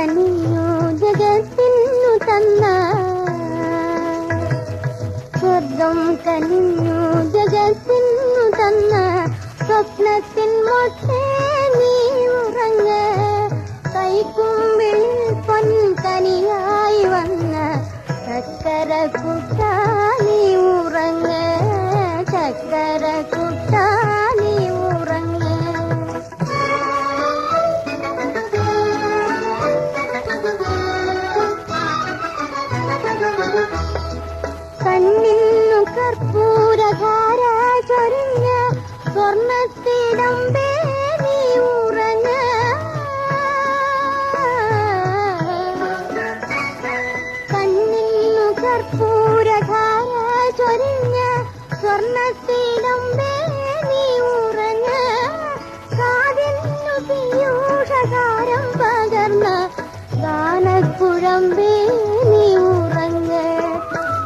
കനിഞ്ഞു ജഗത്തിനു തന്ന സ്വർഗം കനിഞ്ഞു ജഗത്തിനു തന്ന സ്വപ്നത്തിൻ മൊട്ടേ നീ ഉറങ്ങ കൈക്കുമ്പിൾ പൊൻകനിയായി വന്ന ചക്കര കുട്ടാലി ഉറങ്ങ ചക്കര കുട്ടാലി ചൊരിഞ്ഞ സ്വർണത്തിലും നീ ഉറഞ്ഞ കാതിന്നു പീയൂഷകാരം പകർന്ന ഗാനക്കുഴമ്പേ നീ ഉറങ്ങ.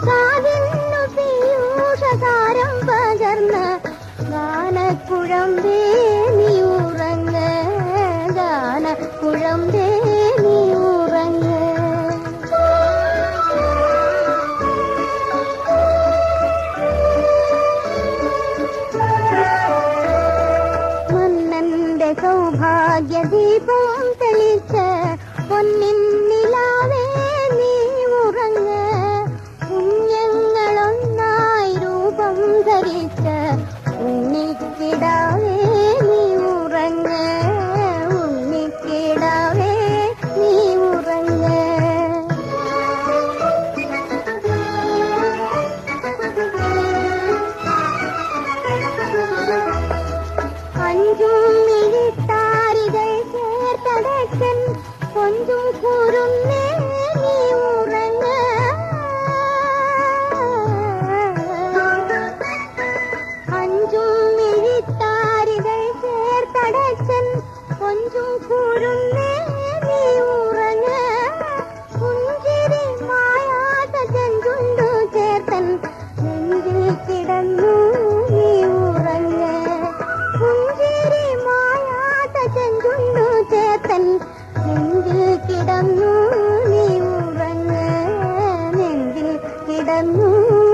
കാതിന്നു പീയൂഷകാരം പകർന്ന ഗാനക്കുഴമ്പേ നീ ഉറങ്ങ. ഗാനക്കുഴമ്പേ സൗഭാഗ്യ ദീപം തെളിച്ച പൊന്നിൻ നിലാവേ കടന്നു